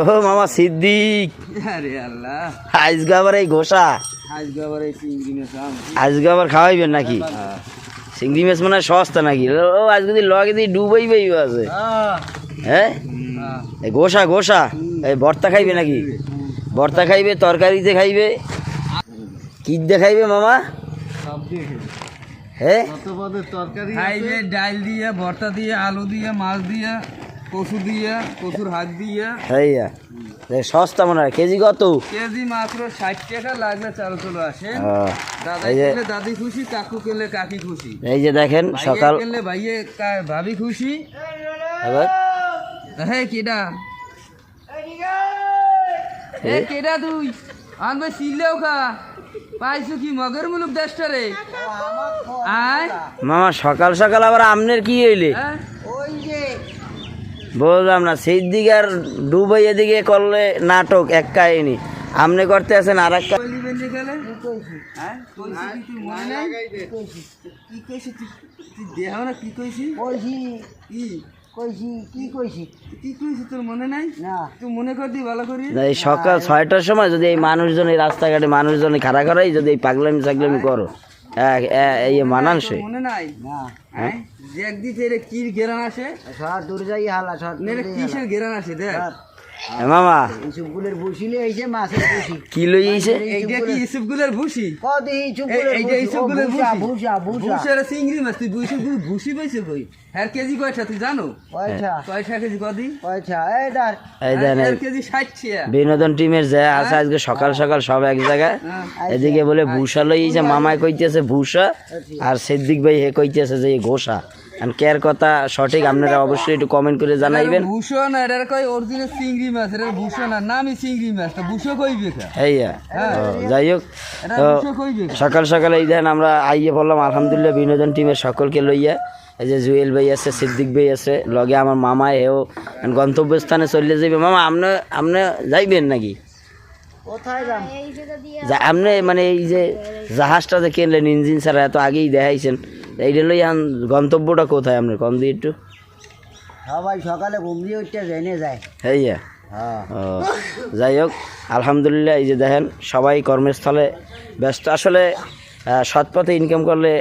ও মামা সিদ্দিক। আরে আল্লাহ। আজকে আবার এই ঘোষা। আজকে আবার এই চিংড়ি মাছ আজকে আবার খাওয়াইবেন নাকি? চিংড়ি মাছ মানে সস্তা নাকি? ও আজকে যদি লগে দিয়ে ডুবাইবেই আছে। হ্যাঁ এই গোসা গোসা এই ভর্তা খাইবে নাকি? ভর্তা খাইবে তরকারিতে খাইবে। কি দিয়ে খাইবে। মামা হ্যাঁ তরকারি খাইবে ডাল দিয়ে ভর্তা দিয়ে আলু দিয়ে মাছ দিয়ে। কচু দিয়ে কচুর হাত দিয়ে। হ্যাঁ এই সস্তা মনে হয়। কেজি কত? কেজি মাত্র ষাট টাকা লাগলে চালু চলো আসে। দাদা খেলে দাদি খুশি কাকু খেলে কাকি খুশি? এই যে দেখেন সকাল খেলে ভাইয়ে ভাবি খুশি? এবার? হে কেডা? এ কেডা তুই? আনবে সিলেও খা। পাইছো কি মগের মুলুক দেশটা রে? আয়। মামা সকাল সকাল আবার আমনের কি হইলে? হ্যাঁ? বললাম না সেই দিকে আর ডুবাই এদিকে করলে নাটক এক কাহিনি। আমনে করতে আছেন আর হ্যাঁ? কইছি কি তুই মনে নাই? কি কইছি তুই? তুই দেহ না কি কইছি? কইছি। কি? কইছি কি কইছি? কি কইছি তোর মনে নাই? না। তুই মনে কর দি ভালো করি? সকাল ছয়টার সময় যদি এই মানুষজন এই রাস্তাঘাটে মানুষজন খাড়া করাই যদি এই পাগলামি সাগলামি করো। মানানসই। মনে নাই? হ্যাঁ? একদিন তেরে কি গেরান আসে? সর যাই হালা কিসের গেরান আসে দেখ? এ মামা। চুপগুলের বসিলে এইছে মাছের বসি কি লই আইছে? এইটা কি ইসুপগুলের ভুসি কদি এই- চুপগুলের এইটা ইসুপগুলের ভুসি ভুষা ভুষা। ভুসের চিংড়ি মাছ তুই ভুসি ভুসি পাইছে কই? হ্যার কেজি কয়টা তুই জানো? পয়সা কয়টা কেজি কদি? পয়সা এই দার এই দেন কেজি ষাট ছিয়া বিনোদন টিমের যে আছে আজকে সকাল সকাল সব এক জায়গায়। হ্যাঁ। এদিকে বলে ভূষা লই আইছে মামায় কইতেছে ভূষা। আর সিদ্দিক ভাই হে কইতেছে যে ঘোষা। কের কথা সঠিক আপনারা অবশ্যই একটু কমেন্ট করে জানাইবেন। ভূষণ এটার কই অরিজিনাল চিংড়ি মাছ এটা ভূষণ আর নামই চিংড়ি মাছ তো ভূষো কইবে কা হ্যাঁ। যাই হোক? সকাল সকাল এই দেন আমরা আইয়ে পড়লাম আলহামদুলিল্লাহ বিনোদন টিমের সকলকে লইয়া। এই যে জুয়েল ভাই আছে সিদ্দিক ভাই আছে লগে আমার মামা হেও গন্তব্যস্থানে চলে যাবে মামা আপনি আপনি যাইবেন নাকি? কোথায় আপনি মানে এই যে জাহাজটা যে কিনলেন ইঞ্জিন ছাড়া এত আগেই দেখাইছেন। এইটা লই আন গন্তব্যটা কোথায় আপনি কম দিয়ে একটু। সবাই সকালে ঘুম দিয়ে উঠতে জেনে যায়। হ্যাঁ। হ্যাঁ যাই হোক আলহামদুলিল্লাহ এই যে দেখেন সবাই কর্মস্থলে ব্যস্ত। আসলে সৎপথে ইনকাম করলে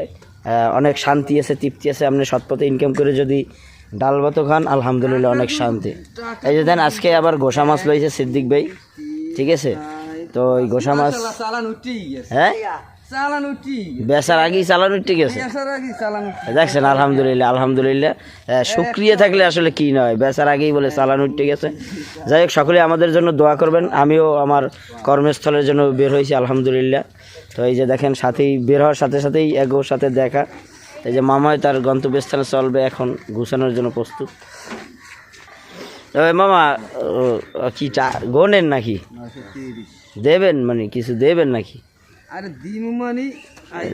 অনেক শান্তি আছে তৃপ্তি আছে। আপনি সৎপথে ইনকাম করে যদি ডাল ভাতও খান আলহামদুলিল্লাহ অনেক শান্তি। এই যে দেন আজকে আবার গোসা মাছ লইছে সিদ্দিক ভাই। ঠিক আছে? তো ওই গোসা মাছ হ্যাঁ? চালান আগেই চালানো ঠিক আছে। চালান দেখছেন আলহামদুলিল্লাহ আলহামদুলিল্লাহ। আহ, শুক্রিয়া থাকলে আসলে কি নয় বেচার আগেই বলে চালান উঠতে গেছে যাই হোক সকলে আমাদের জন্য দোয়া করবেন। আমিও আমার কর্মস্থলের জন্য বের হয়েছি আলহামদুলিল্লাহ। তো এই যে দেখেন সাথেই বের হওয়ার সাথে সাথেই এগোর সাথে দেখা। এই যে মামায় তার গন্তব্যস্থানে চলবে এখন গুছানোর জন্য প্রস্তুত। তবে মামা কি চা গোনেন নাকি? দেবেন মানে কিছু দেবেন নাকি? আরে দিমু মানে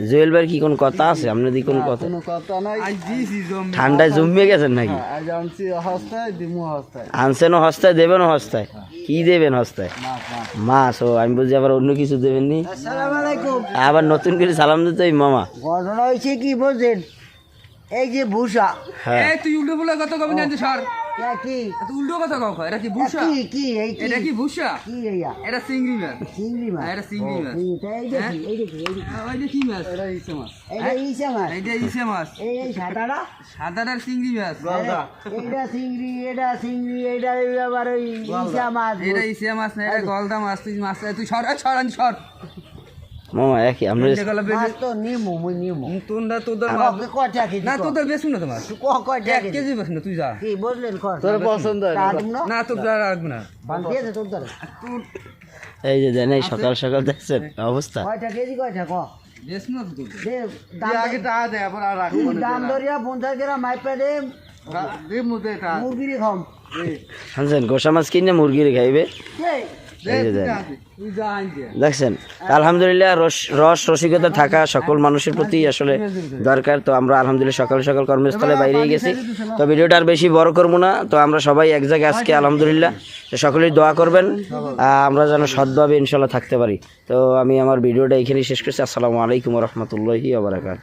জুয়েল ভাইয়ের কি কোন কথা আছে? আপনার কোন কথা কোনো কথা নাই। আজ দিছি জম। ঠান্ডায় জমিয়ে গেছেন নাকি? আজ আনছি হস্তায় দিমু হস্তায়। আনছেনও হস্তায় দেবেনও হস্তায়? কি দেবেন হস্তায়? মাছ মাছ। মাছ ও আমি বুঝি আবার অন্য কিছু দেবেন নি আসসালামু আলাইকুম। আবার নতুন করে সালাম দিতে মামা। ঘটনা হয়েছে কি বলছেন এই যে ভূষা। হ্যাঁ। এই তুই উল্টো বলে কথা কবি না কি? তুই উল্টো কথা কও এটা কি ভুষা? কি কি এই কি? এটা কি ভুষা? কি ইয়া এটা চিংড়ি মাছ। চিংড়ি মাছ। এটা চিংড়ি মাছ। এইটা এই দেখি এই দেখি এই দেখি। ওই যে কি মাছ? এটা ইসে মাছ। এইটা ইসা মাছ। এইটা ইসে মাছ। এই এই সাদাটা? সাদাটার চিংড়ি মাছ। এইটা চিংড়ি এটা চিংড়ি এটা আবার ওই ইসা মাছ এটা ইসে মাছ না এটা গলদা মাছ। তুই মাছ তুই সর সর সর। মামা একই আমরা দেখলা মাছ তো নিমু মুই নিমু। তোনটা তোদের কয়টা কেজি না তোদের বেশ না তোমার। কয়টা এক কেজি? কেজি না তুই যা। কি বললেন তোর পছন্দ না না? তোর যা রাখব না। তোর এই যে দেন এই সকাল সকাল দেখছেন অবস্থা। কয়টা কেজি কয়টা ক বেশ না তো তোদের দে দাম আগে টাকা দে আবার আর রাখব দাম ধরিয়া পঞ্চাশ গ্রাম মাইপা দে। দে মুদে টা। মুরগিরে খাম। শুনছেন গোসা মাছ কিনে মুরগির খাইবে? দেখছেন আলহামদুলিল্লাহ রস রস রসিকতা থাকা সকল মানুষের প্রতি আসলে দরকার। তো আমরা আলহামদুলিল্লাহ সকাল সকাল কর্মস্থলে বাইরেই গেছি। তো ভিডিওটা আর বেশি বড় করব না। তো আমরা সবাই এক জায়গায় আজকে আলহামদুলিল্লাহ তো সকলেই দোয়া করবেন। আমরা যেন সৎভাবে ইনশাল্লাহ থাকতে পারি। তো আমি আমার ভিডিওটা এখানেই শেষ করছি। আসসালামু আলাইকুম রহমতুল্লাহি আবরাকাত